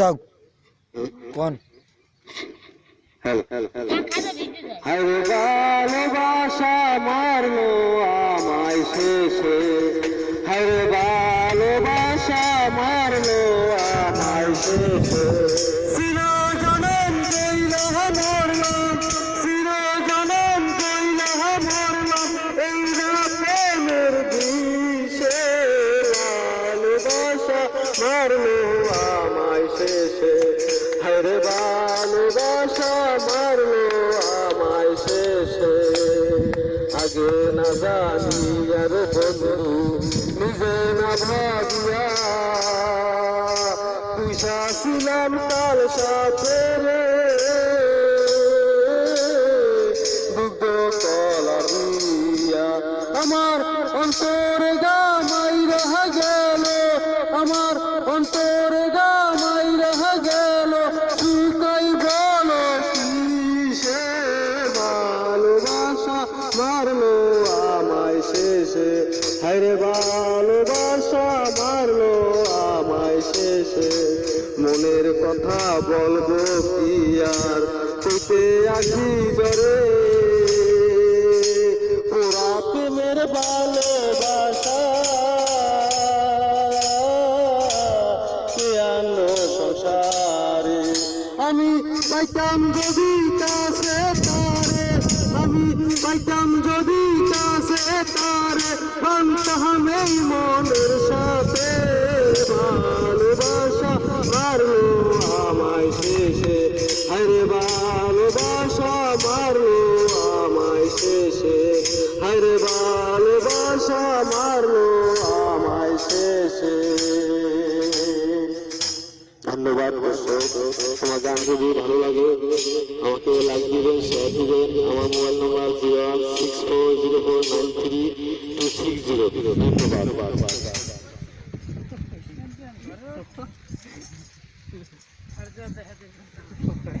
যাও। কোন? ভালোবাসা মারলো আমায় শেষে। আরে আগে না জানি আর বন্ধু, নিজে না ভাবিয়া তুষা ছিলাম কাল সাথে রে। দুগ্ধ কলার নিয়া আমার অন্তরে গামাই রহ গেল, আমার অন্তরে গামাই রহ গেল। শুকাই বলো কিসে ভালোবাসা, মারলো শেষে। হায়রে ভালোবাসা মারলো আমায় শেষে। মনের কথা বলব কি আর? কইতে আসি জরে ওরা প্রেমের ভালোবাসা। আমি পাইতাম যদি কাছে তারে আমি পাইতাম যদি তারে বানতাম এই মনের সাথে। ভালোবাসা মারলো আমায় শেষে। আরে ভালোবাসা মারলো আমায় শেষে। আরে ভালোবাসা ধন্যবাদ। আমার গান যদি ভালো লাগে। আমাকে লাইক দিবেন শেয়ার দিবেন। আমার mobile number zero one six four zero four nine three two six zero ধন্যবাদ। আর